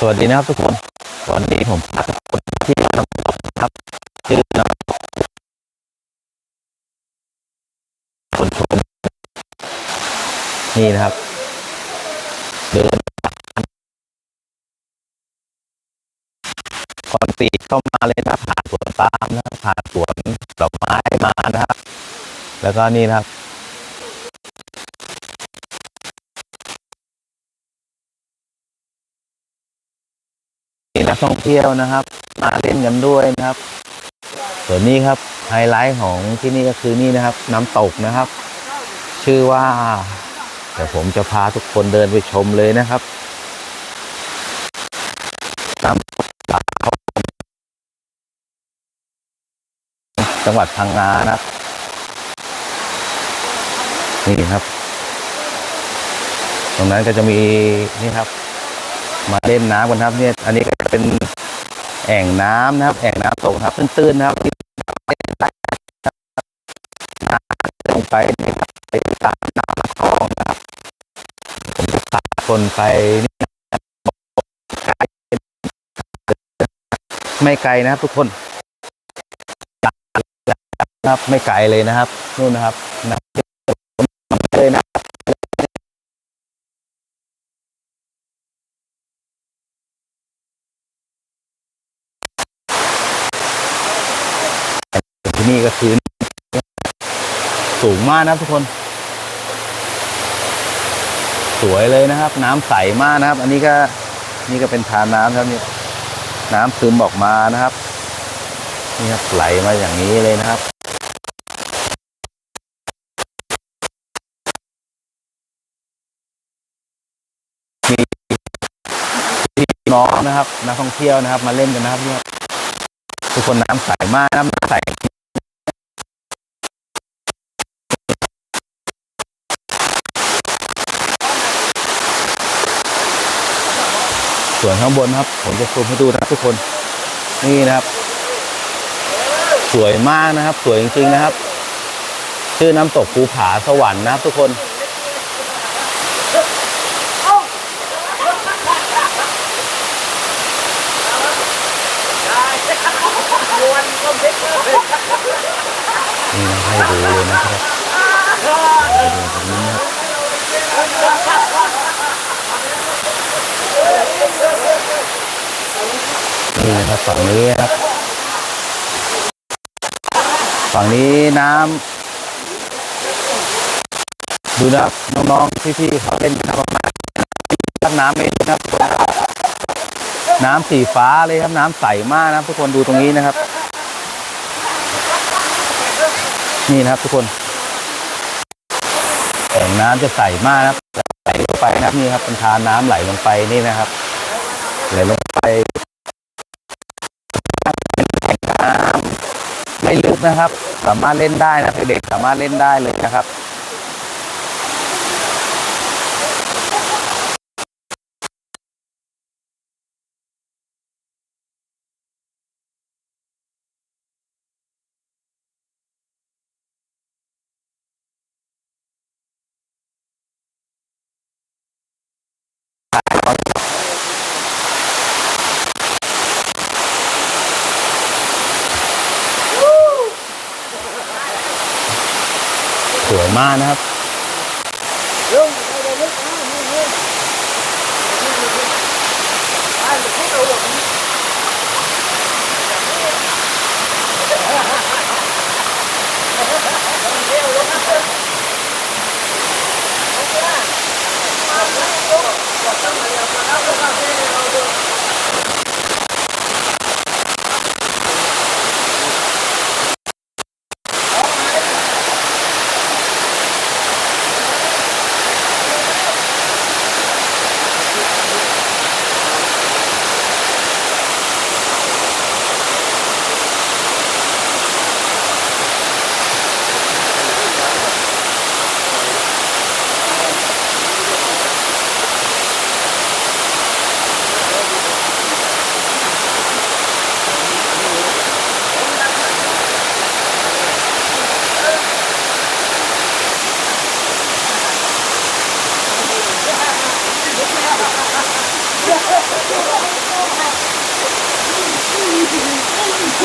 สวัสดีนะครับทุกคน วันนี้ผมพาทุกคนที่น้ำตกครับชื่อน้ำตกคนชมนี่นะครับ เดินก่อนปีเข้ามาเลยนะครับผ่านสวนปาล์มนะครับผ่านสวนดอกไม้มานะครับ แล้วก็นี่นะครับ นักท่องเที่ยวนะครับ มาเล่นกันด้วยนะครับ ส่วนนี้ครับไฮไลท์ของที่นี่ก็คือนี่นะครับ น้ำตกนะครับ ชื่อว่า เดี๋ยวผมจะพาทุกคนเดินไปชมเลยนะครับน้ำตกสาวจังหวัดพังงานะครับ นี่ครับ ตรงนั้นก็จะมีนี่ครับ มาเล่นน้ำกันครับเนี่ยอันนี้ก็เป็นแอ่งน้ำนะครับ แอ่งน้ำตกครับตื้นๆนะครับที่น้ลงไปไปตามน้ำคลองนะครับผมจะพาคนไปนี่ไม่ไกลนะครับทุกคน ครับไม่ไกลเลยนะครับนู่นนะครับ นี่ก็คือ สูงมากนะครับทุกคน สวยเลยนะครับ น้ำใสมากนะครับ อันนี้ก็นี่ก็เป็นทานน้ำครับนี่น้ำซึมออกมานะครับนี่ครับไหลมาอย่างนี้เลยนะครับมีพี่น้องนะครับนักท่องเที่ยวนะครับ มาเล่นกันนะครับเนี่ยทุกคนน้ำใสมากน้ำใส ส่วนข้างบนนะครับ ผมจะซูมให้ดูนะทุกคน นี่นะครับ สวยมากนะครับ สวยจริงๆนะครับ ชื่อน้ำตกภูผาสวรรค์นะครับทุกคน นี่นะให้ดูเลยนะครับให้ดูตรงนี้นะครับนี่นะ ครับฝั่งนี้ครับ ฝั่งนี้น้ำดูนะครับน้องๆพี่ๆเขาเล่นกันมาณรับน้ำไม่นะครับน้ำสีฟ้าเลยครับน้ำใสมากนะทุกคนดูตรงนี้นะครับ นี่นะครับทุกคนแอ่งน้ำจะใสมากนะครับไหลลงไปนะนี่ครับเป็นทานน้ำไหลลงไปนี่นะครับไหลลงไป ไม่ลึกนะครับ สามารถเล่นได้นะเด็กสามารถเล่นได้เลยนะครับ สวยมากนะครับ ให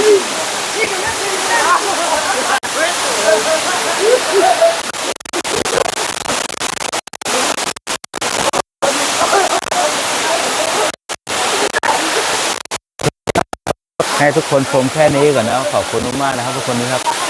้ทุกคนชมแค่นี้ก่อนนะขอบคุณมากนะครับทุกคนนี้ครับ